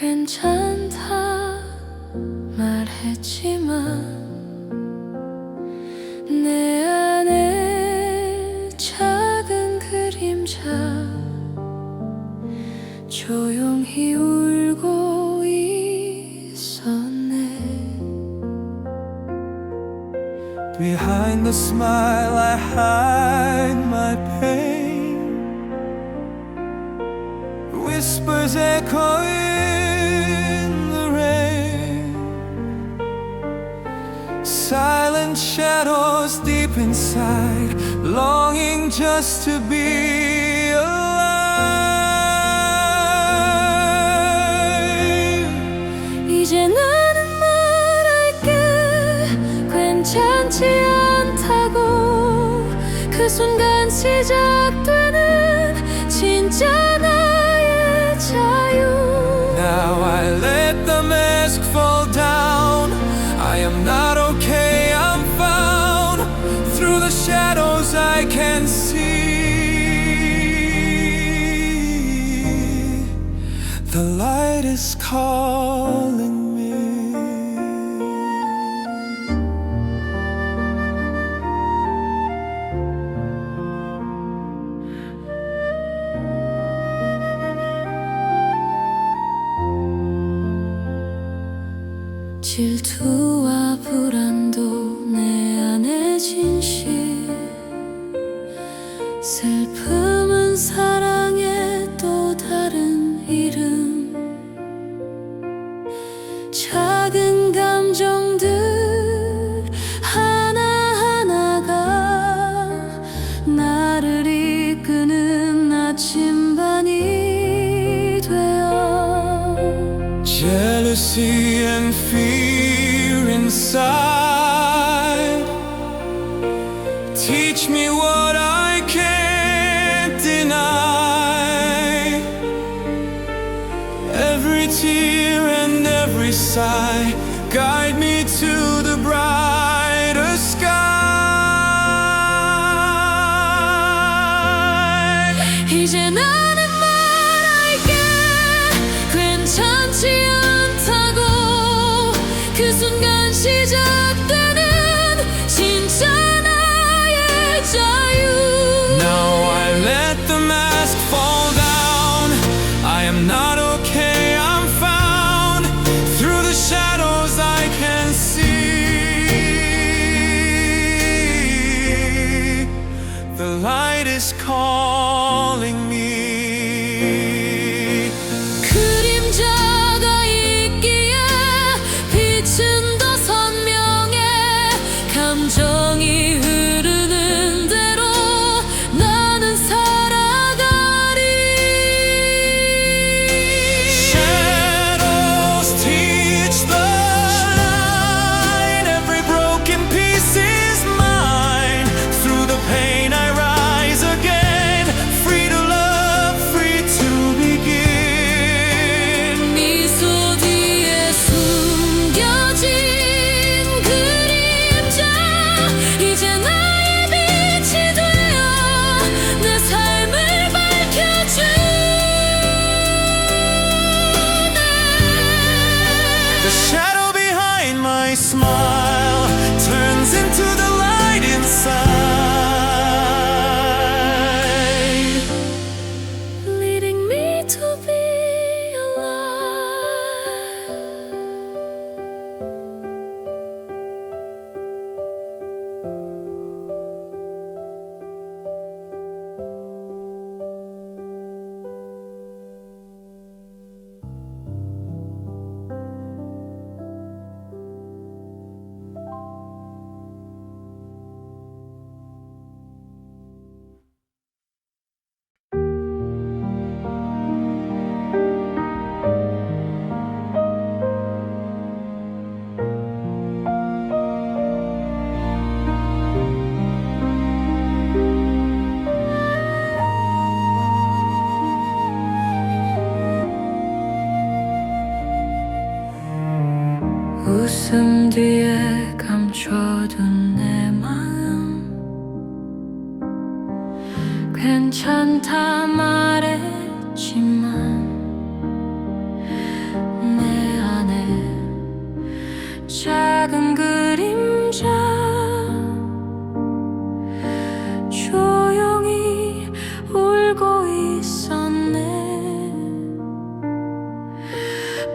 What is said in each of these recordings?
괜찮다 말했지만 내 안에 작은 그림자 조용히 울고 있었네 Behind the smile, I hide my pain. Whispers echo Silent shadows deep inside, longing just to be calling me. 질투와 불안도 내 안의 진실 슬픔은 사랑 Jealousy and fear inside. Teach me what I can't deny. Every tear and every sigh guide me to the Now I let the mask fall down. I am not okay, I'm found. Through the shadows I can see. The light is calling me. 넌다 말했지만 내 안에 작은 그림자 조용히 울고 있었네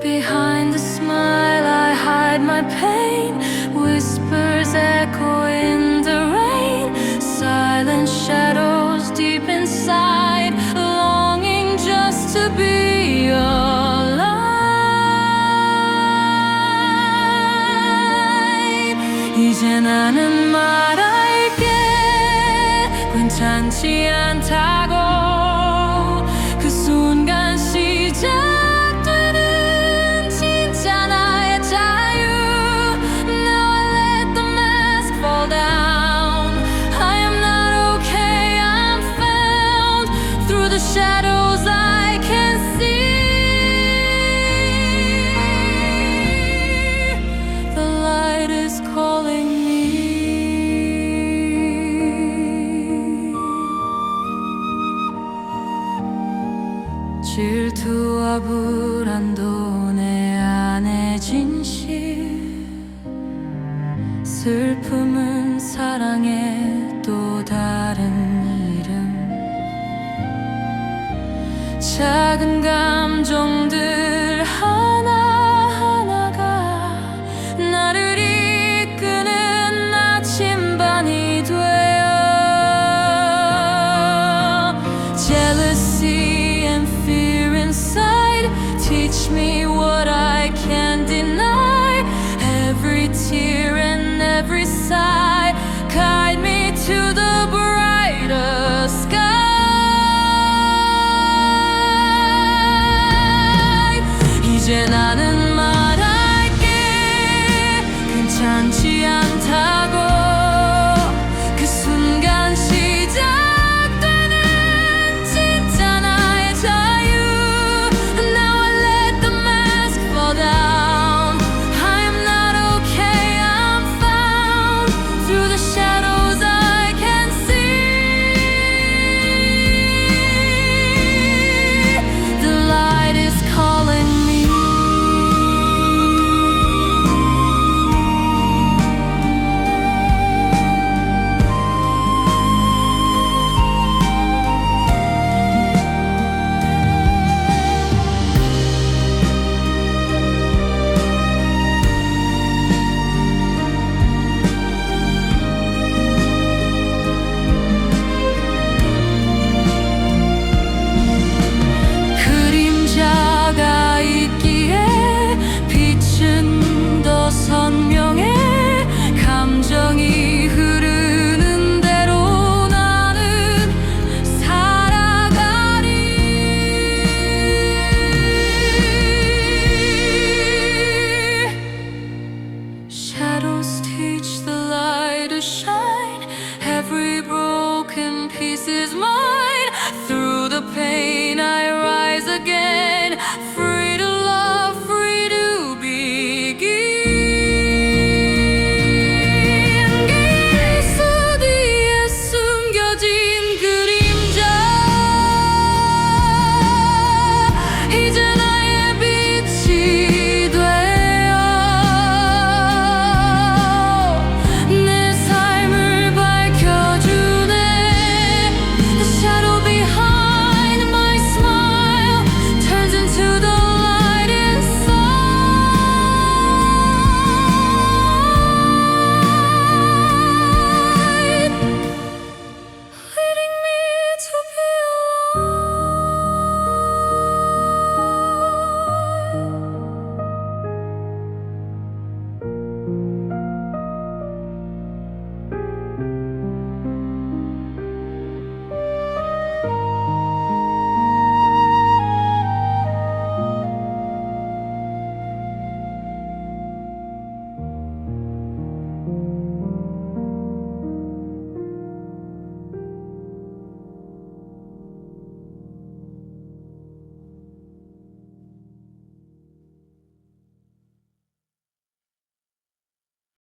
Behind the smile I hide my pain Whispers echo 이제 나는 말할게. 괜찮지 않다고 질투와 불안도 내 안에 진실 슬픔은 사랑의 또 다른 이름. 작은 감